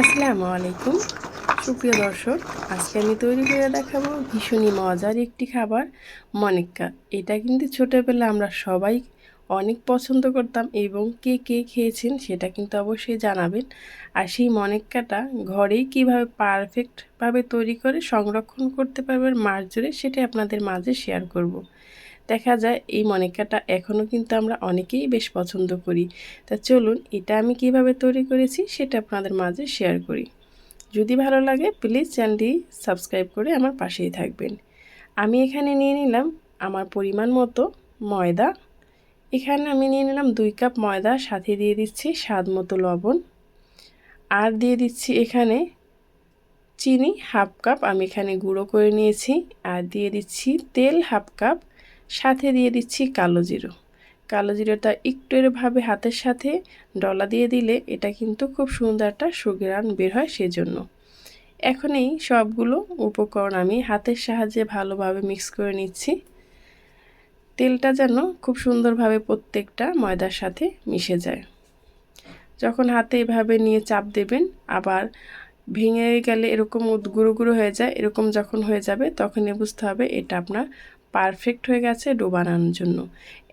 আসসালামু আলাইকুম। সুপ্রিয় দর্শক, আজকে আমি তৈরি করে দেখাবো ভীষণই মজার একটি খাবার, মনিক্কা। এটা কিন্তু ছোটোবেলা আমরা সবাই অনেক পছন্দ করতাম এবং কে কে খেয়েছেন সেটা কিন্তু অবশ্যই জানাবেন। আর সেই মনিক্কাটা ঘরেই কীভাবে পারফেক্টভাবে তৈরি করে সংরক্ষণ করতে পারবেন মাস জুড়ে সেটাই আপনাদের মাঝে শেয়ার করব। দেখা যায় এই মনিকাটা এখনও কিন্তু আমরা অনেকেই বেশ পছন্দ করি। তা চলুন এটা আমি কীভাবে তৈরি করেছি সেটা আপনাদের মাঝে শেয়ার করি। যদি ভালো লাগে প্লিজ চ্যানেলটি সাবস্ক্রাইব করে আমার পাশেই থাকবেন। আমি এখানে নিয়ে নিলাম আমার পরিমাণ মতো ময়দা। এখানে আমি নিয়ে নিলাম দুই কাপ ময়দা, সাথে দিয়ে দিচ্ছি স্বাদ মতো লবণ। আর দিয়ে দিচ্ছি এখানে চিনি, হাফ কাপ, আমি এখানে গুঁড়ো করে নিয়েছি। আর দিয়ে দিচ্ছি তেল, হাফ কাপ সাথে দিয়ে দিচ্ছি কালো জিরো। কালো জিরোটা একটু এরভাবে হাতের সাথে ডলা দিয়ে দিলে এটা কিন্তু খুব সুন্দর একটা সুগ্রান বের হয় সেজন্য। এখন এই সবগুলো উপকরণ আমি হাতের সাহায্যে ভালোভাবে মিক্স করে নিচ্ছি। তেলটা যেন খুব সুন্দরভাবে প্রত্যেকটা ময়দার সাথে মিশে যায়। যখন হাতে এভাবে নিয়ে চাপ দেবেন, আবার ভেঙে গেলে এরকম গুঁড়ো গুঁড়ো হয়ে যায়, এরকম যখন হয়ে যাবে, তখনই বুঝতে হবে এটা আপনার পারফেক্ট হয়ে গেছে ডো বানানোর জন্য।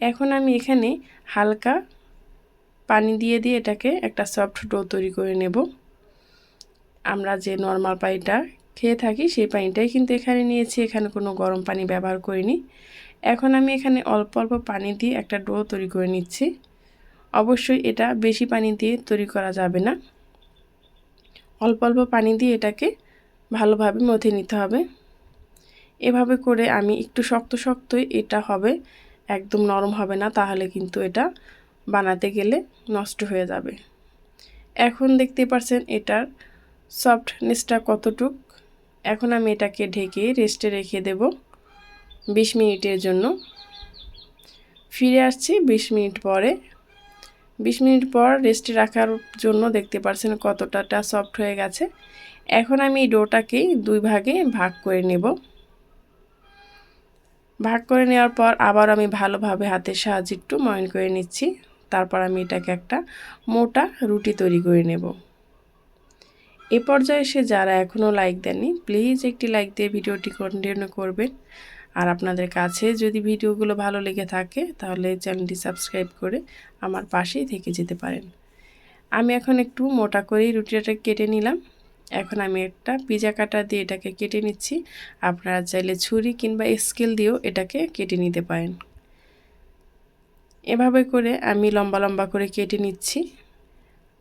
এখন আমি এখানে হালকা পানি দিয়ে দিয়ে এটাকে একটা সফট ডো তৈরি করে নেব। আমরা যে নর্মাল পানিটা খেয়ে থাকি সেই পানিটাই কিন্তু এখানে নিয়েছি, এখানে কোনো গরম পানি ব্যবহার করিনি। এখন আমি এখানে অল্প অল্প পানি দিয়ে একটা ডো তৈরি করে নিচ্ছি। অবশ্যই এটা বেশি পানি দিয়ে তৈরি করা যাবে না। অল্প অল্প পানি দিয়ে এটাকে ভালোভাবে মথে নিতে হবে। এভাবে করে আমি একটু শক্ত শক্তই এটা হবে, একদম নরম হবে না, তাহলে কিন্তু এটা বানাতে গেলে নষ্ট হয়ে যাবে। এখন দেখতে পাচ্ছেন এটার সফটনেসটা কতটুক। এখন আমি এটাকে ঢেকে রেস্টে রেখে দেব ২০ মিনিটের জন্য। ফিরে আসছি ২০ মিনিট পরে। ২০ মিনিট পর রেস্টে রাখার জন্য দেখতে পাচ্ছেন কতটাটা সফট হয়ে গেছে। এখন আমি এই ডোটাকেই দুই ভাগে ভাগ করে নেব। ভাগ করে নেওয়ার পর আবার আমি ভালোভাবে হাতের সাহায্যে একটু ময়ন করে নিচ্ছি। তারপর আমি এটাকে একটা মোটা রুটি তৈরি করে নেব। এ পর্যায়ে এসে যারা এখনও লাইক দেননি, প্লিজ একটি লাইক দিয়ে ভিডিওটি কন্টিনিউ করবেন। আর আপনাদের কাছে যদি ভিডিওগুলো ভালো লেগে থাকে, তাহলে চ্যানেলটি সাবস্ক্রাইব করে আমার পাশেই থেকে যেতে পারেন। আমি এখন একটু মোটা করেই রুটিটা কেটে নিলাম। এখন আমি একটা পিজা কাটা দিয়ে এটাকে কেটে নিচ্ছি। আপনারা চাইলে ছুরি কিংবা স্কেল দিয়েও এটাকে কেটে নিতে পারেন। এভাবে করে আমি লম্বা লম্বা করে কেটে নিচ্ছি।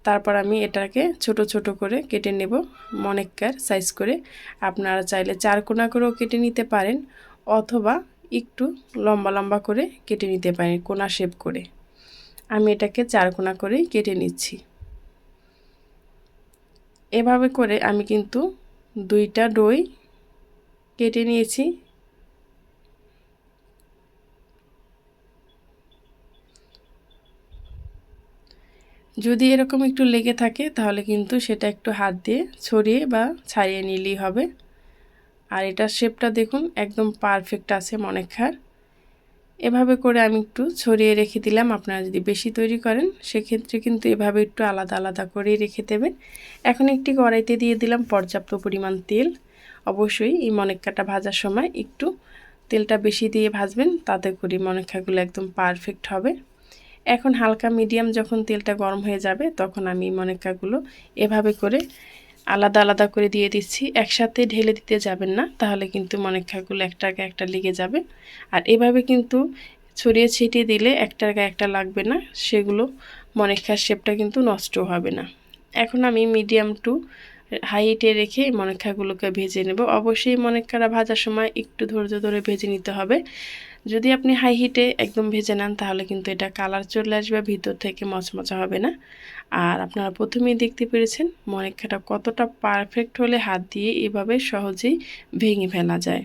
তারপর আমি এটাকে ছোট ছোট করে কেটে নেব মনেকার সাইজ করে। আপনারা চাইলে চার কোনা করেও কেটে নিতে পারেন অথবা একটু লম্বা লম্বা করে কেটে নিতে পারেন কোনা শেপ করে। আমি এটাকে চার কোনা করেই কেটে নিচ্ছি। এভাবে করে আমি কিন্তু দুইটা দই কেটে নিয়েছি। যদি এরকম একটু লেগে থাকে, তাহলে কিন্তু সেটা একটু হাত দিয়ে ছড়িয়ে বা ছাড়িয়ে নিলেই হবে। আর এটার শেপটা দেখুন, একদম পারফেক্ট আছে মনে খার এভাবে করে আমি একটু ছড়িয়ে রেখে দিলাম। আপনারা যদি বেশি তৈরি করেন, সেক্ষেত্রে কিন্তু এভাবে একটু আলাদা আলাদা করেই রেখে দেবেন। এখন একটি কড়াইতে দিয়ে দিলাম পর্যাপ্ত পরিমাণ তেল। অবশ্যই এই মনেক্কাটা ভাজার সময় একটু তেলটা বেশি দিয়ে ভাজবেন, তাতে করে মনেক্ষাগুলো একদম পারফেক্ট হবে। এখন হালকা মিডিয়াম যখন তেলটা গরম হয়ে যাবে, তখন আমি মনেক্কাগুলো এভাবে করে আলাদা আলাদা করে দিয়ে দিচ্ছি। একসাথে ঢেলে দিতে যাবেন না, তাহলে কিন্তু মনেক্ষাগুলো একটার গায়ে একটা লেগে যাবে। আর এভাবে কিন্তু ছড়িয়ে ছিটিয়ে দিলে একটার গায়ে একটা লাগবে না, সেগুলো মনেক্ষার শেপটা কিন্তু নষ্ট হবে না। এখন আমি মিডিয়াম টু হাইটে রেখে মনেক্ষাগুলোকে ভেজে নেব। অবশ্যই মনেক্ষারা ভাজার সময় একটু ধৈর্য ধরে ভেজে নিতে হবে। যদি আপনি হাই হিটে একদম ভেজে নেন, তাহলে কিন্তু এটা কালার চলে আসবে, ভিতর থেকে মচমচা হবে না। আর আপনারা প্রথমেই দেখতে পেরেছেন মনেক্ষাটা কতটা পারফেক্ট হলে হাত দিয়ে এভাবে সহজেই ভেঙে ফেলা যায়।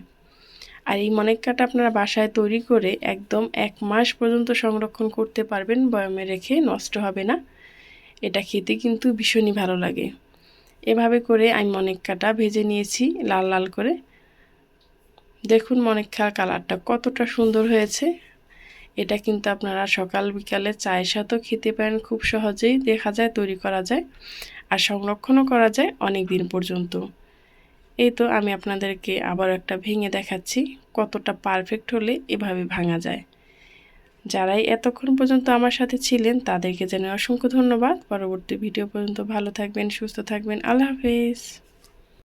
আর এই মনেক্ষাটা আপনারা বাসায় তৈরি করে একদম এক মাস পর্যন্ত সংরক্ষণ করতে পারবেন, বয়মে রেখে নষ্ট হবে না। এটা খেতে কিন্তু ভীষণই ভালো লাগে। এভাবে করে আমি মনেক্ষাটা ভেজে নিয়েছি, লাল লাল করে। দেখুন মনেক্ষার কালারটা কতটা সুন্দর হয়েছে। এটা কিন্তু আপনারা সকাল বিকালে চায়ের সাথেও খেতে পারেন, খুব সহজেই দেখা যায়, তৈরি করা যায় আর সংরক্ষণও করা যায় অনেক দিন পর্যন্ত। এই তো আমি আপনাদেরকে আবার একটা ভেঙে দেখাচ্ছি, কতটা পারফেক্ট হলে এভাবে ভাঙা যায়। যারাই এতক্ষণ পর্যন্ত আমার সাথে ছিলেন, তাদেরকে জানাই অসংখ্য ধন্যবাদ। পরবর্তী ভিডিও পর্যন্ত ভালো থাকবেন, সুস্থ থাকবেন। আল্লাহ হাফেজ।